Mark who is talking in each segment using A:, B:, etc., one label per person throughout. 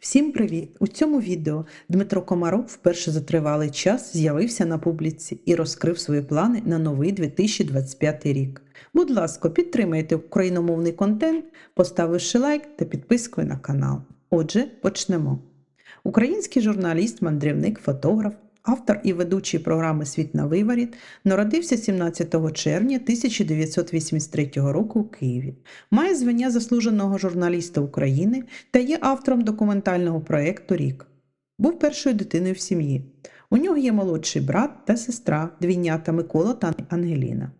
A: Всім привіт! У цьому відео Дмитро Комаров вперше за тривалий час з'явився на публіці і розкрив свої плани на новий 2025 рік. Будь ласка, підтримайте україномовний контент, поставивши лайк та підпискою на канал. Отже, почнемо. Український журналіст, мандрівник, фотограф, автор і ведучий програми Світ на виворіт народився 17 червня 1983 року у Києві. Має звання заслуженого журналіста України та є автором документального проєкту Рік. Був першою дитиною в сім'ї. У нього є молодший брат та сестра, двійнята Микола та Ангеліна.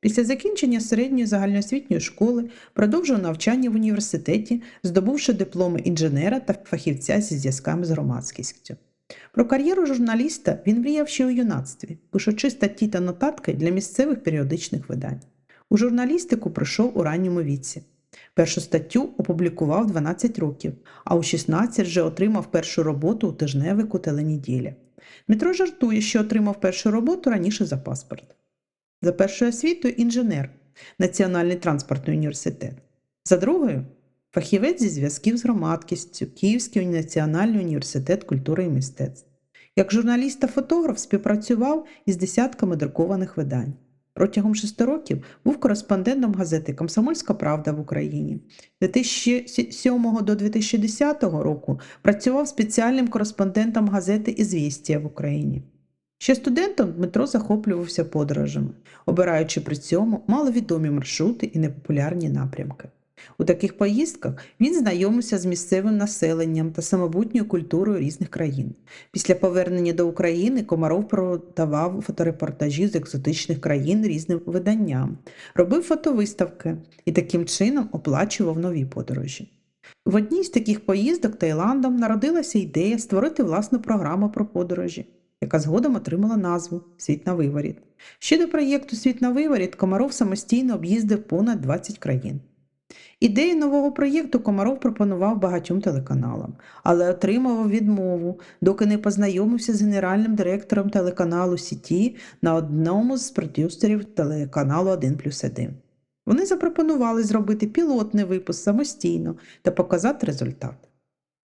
A: Після закінчення середньої загальноосвітньої школи продовжив навчання в університеті, здобувши дипломи інженера та фахівця зі зв'язками з громадськістю. Про кар'єру журналіста він мріяв ще у юнацтві, пишучи статті та нотатки для місцевих періодичних видань. У журналістику прийшов у ранньому віці. Першу статтю опублікував 12 років, а у 16 вже отримав першу роботу у тижневику Теленіділя. Дмитро жартує, що отримав першу роботу раніше за паспорт. За першою освітою інженер, Національний транспортний університет. За другою фахівець зі зв'язків з громадськістю, Київський національний університет культури і мистецтв. Як журналіст та фотограф співпрацював із десятками друкованих видань. Протягом шести років був кореспондентом газети Комсомольська Правда в Україні. З 2007 до 2010 року працював спеціальним кореспондентом газети Ізвістія в Україні. Ще студентом Дмитро захоплювався подорожами, обираючи при цьому маловідомі маршрути і непопулярні напрямки. У таких поїздках він знайомився з місцевим населенням та самобутньою культурою різних країн. Після повернення до України Комаров продавав фоторепортажі з екзотичних країн різним виданням, робив фотовиставки і таким чином оплачував нові подорожі. В одній з таких поїздок Таїландом народилася ідея створити власну програму про подорожі, яка згодом отримала назву Світ на виворіт. Ще до проєкту Світ на виворіт Комаров самостійно об'їздив понад 20 країн. Ідею нового проєкту Комаров пропонував багатьом телеканалам, але отримував відмову, доки не познайомився з генеральним директором телеканалу Сіті на одному з продюсерів телеканалу 1 плюс 1. Вони запропонували зробити пілотний випуск самостійно та показати результат.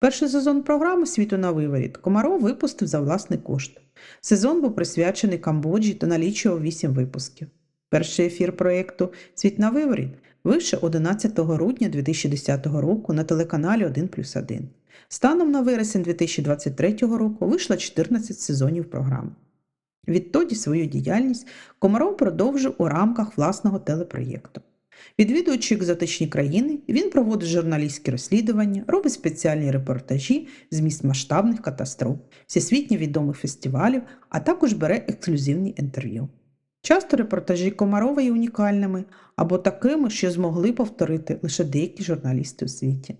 A: Перший сезон програми Світу на виворіт Комаров випустив за власний кошт. Сезон був присвячений Камбоджі та налічував 8 випусків. Перший ефір проєкту Світ на виворіт вийшов 11 грудня 2010 року на телеканалі 1 плюс 1. Станом на вересень 2023 року вийшло 14 сезонів програми. Відтоді свою діяльність Комаров продовжив у рамках власного телепроєкту. Відвідуючи екзотичні країни, він проводить журналістські розслідування, робить спеціальні репортажі з місць масштабних катастроф, всесвітньо відомих фестивалів, а також бере ексклюзивні інтерв'ю. Часто репортажі Комарова є унікальними або такими, що змогли повторити лише деякі журналісти у світі.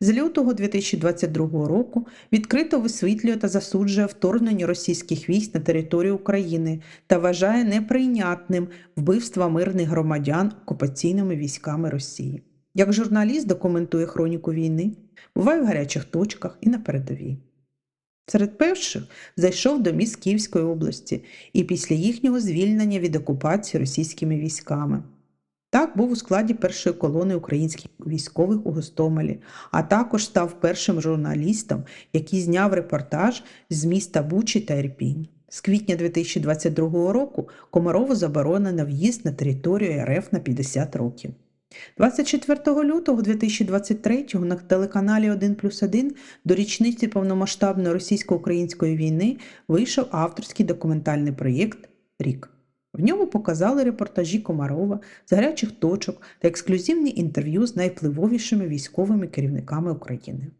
A: З лютого 2022 року відкрито висвітлює та засуджує вторгнення російських військ на територію України та вважає неприйнятним вбивства мирних громадян окупаційними військами Росії. Як журналіст документує хроніку війни, буває в гарячих точках і на передовій. Серед перших зайшов до міст Київської області і після їхнього звільнення від окупації російськими військами. Так був у складі першої колони українських військових у Гостомелі, а також став першим журналістом, який зняв репортаж з міста Бучі та Ірпінь. З квітня 2022 року Комарову заборонено в'їзд на територію РФ на 50 років. 24 лютого 2023-го на телеканалі 1 плюс 1 до річниці повномасштабної російсько-української війни вийшов авторський документальний проєкт Рік. В ньому показали репортажі Комарова з гарячих точок та ексклюзивні інтерв'ю з найвпливовішими військовими керівниками України,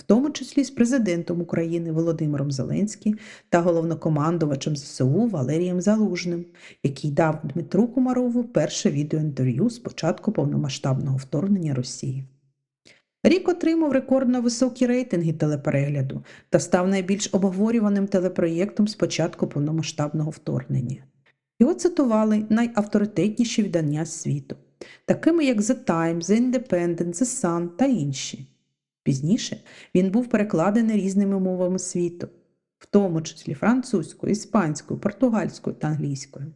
A: в тому числі з президентом України Володимиром Зеленським та головнокомандувачем ЗСУ Валерієм Залужним, який дав Дмитру Комарову перше відеоінтерв'ю з початку повномасштабного вторгнення Росії. Рік отримав рекордно високі рейтинги телеперегляду та став найбільш обговорюваним телепроєктом з початку повномасштабного вторгнення. Його цитували найавторитетніші видання світу, такими як The Times, The Independent, The Sun та інші. Пізніше він був перекладений різними мовами світу, в тому числі французькою, іспанською, португальською та англійською.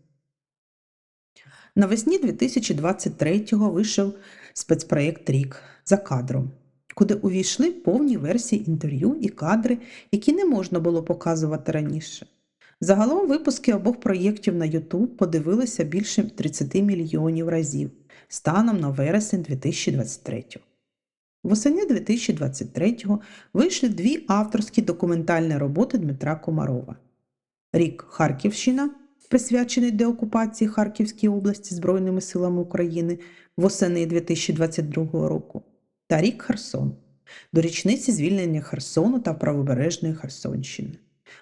A: Навесні 2023-го вийшов спецпроєкт Рік за кадром. куди увійшли повні версії інтерв'ю і кадри, які не можна було показувати раніше. Загалом випуски обох проєктів на YouTube подивилися більше 30 мільйонів разів станом на вересень 2023. Восени 2023-го вийшли дві авторські документальні роботи Дмитра Комарова. Рік Харківщина, присвячений деокупації Харківської області Збройними силами України восени 2022 року, та Рік Херсон до річниці звільнення Херсону та правобережної Херсонщини.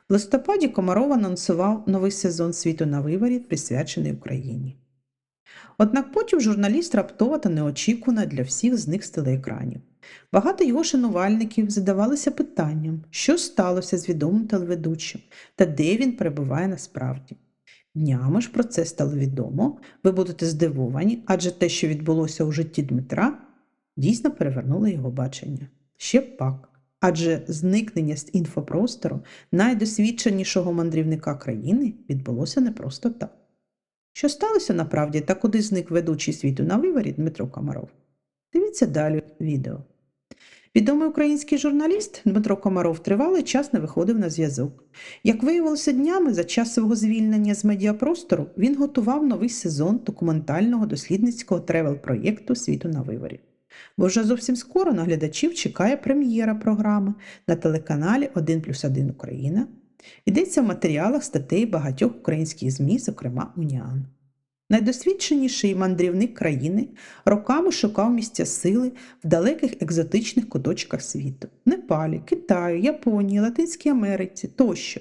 A: В листопаді Комаров анонсував новий сезон світу на виворіт, присвячений Україні. Однак потім журналіст раптово та неочікувано для всіх зник з телеекранів. Багато його шанувальників задавалися питанням, що сталося з відомим телеведучим та де він перебуває насправді. Днями ж про це стало відомо, ви будете здивовані, адже те, що відбулося у житті Дмитра, дійсно перевернуло його бачення. Ще пак. Адже зникнення з інфопростору найдосвідченішого мандрівника країни відбулося не просто так. Що сталося направді та куди зник ведучий світу на виворі Дмитро Комаров? Дивіться далі відео. Відомий український журналіст Дмитро Комаров тривалий час не виходив на зв'язок. Як виявилося днями, за час свого звільнення з медіапростору він готував новий сезон документального дослідницького тревел-проєкту Світу на виворі. Бо вже зовсім скоро наглядачів чекає прем'єра програми на телеканалі 1 плюс 1 Україна. Йдеться в матеріалах статей багатьох українських ЗМІ, зокрема Уніан. Найдосвідченіший мандрівник країни роками шукав місця сили в далеких екзотичних куточках світу Непалі, Китаю, Японії, Латинській Америці тощо.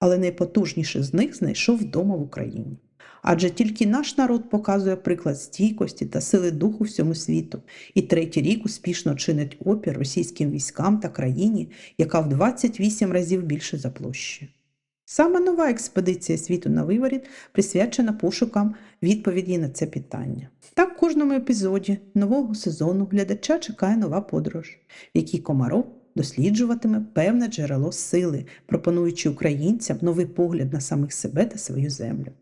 A: Але найпотужніший з них знайшов вдома в Україні. Адже тільки наш народ показує приклад стійкості та сили духу всьому світу, і третій рік успішно чинить опір російським військам та країні, яка в 28 разів більше за площею. Саме нова експедиція світу на виворіт присвячена пошукам відповіді на це питання. Так, в кожному епізоді нового сезону глядача чекає нова подорож, в якій Комаров досліджуватиме певне джерело сили, пропонуючи українцям новий погляд на самих себе та свою землю.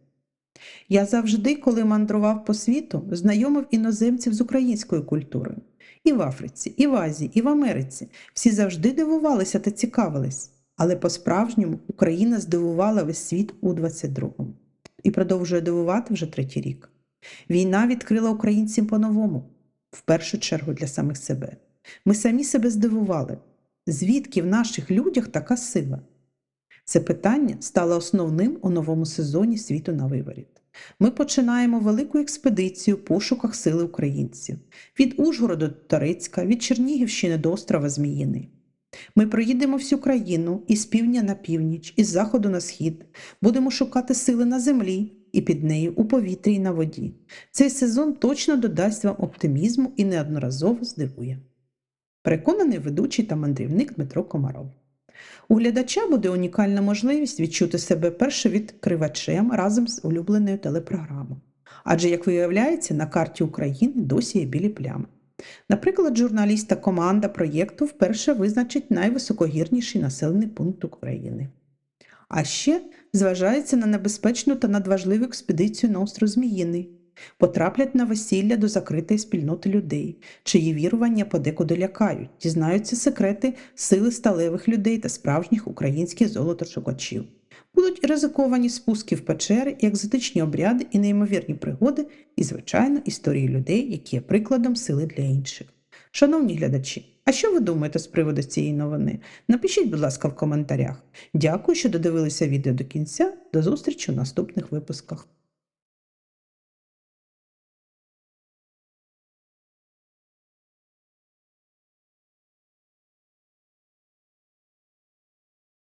A: Я завжди, коли мандрував по світу, знайомив іноземців з українською культурою. І в Африці, і в Азії, і в Америці. Всі завжди дивувалися та цікавились. Але по-справжньому Україна здивувала весь світ у 22-му і продовжує дивувати вже третій рік. Війна відкрила українцям по-новому, в першу чергу для самих себе. Ми самі себе здивували, звідки в наших людях така сила. Це питання стало основним у новому сезоні світу на виворіт. Ми починаємо велику експедицію в пошуках сили українців від Ужгорода до Торецька, від Чернігівщини до острова Зміїний. Ми проїдемо всю країну із півдня на північ, із заходу на схід, будемо шукати сили на землі і під нею у повітрі і на воді. Цей сезон точно додасть вам оптимізму і неодноразово здивує. Переконаний ведучий та мандрівник Дмитро Комаров. У глядача буде унікальна можливість відчути себе першовідкривачем разом з улюбленою телепрограмою. Адже, як виявляється, на карті України досі є білі плями. Наприклад, журналіст та команда проєкту вперше визначить найвисокогірніший населений пункт України. А ще зважається на небезпечну та надважливу експедицію на остров Зміїний, потраплять на весілля до закритої спільноти людей, чиї вірування подекуди лякають, дізнаються секрети сили сталевих людей та справжніх українських золотошукачів. Будуть ризиковані спуски в печери, екзотичні обряди, і неймовірні пригоди, і, звичайно, історії людей, які є прикладом сили для інших. Шановні глядачі, а що ви думаєте з приводу цієї новини? Напишіть, будь ласка, в коментарях. Дякую, що додивилися відео до кінця. До зустрічі у наступних випусках.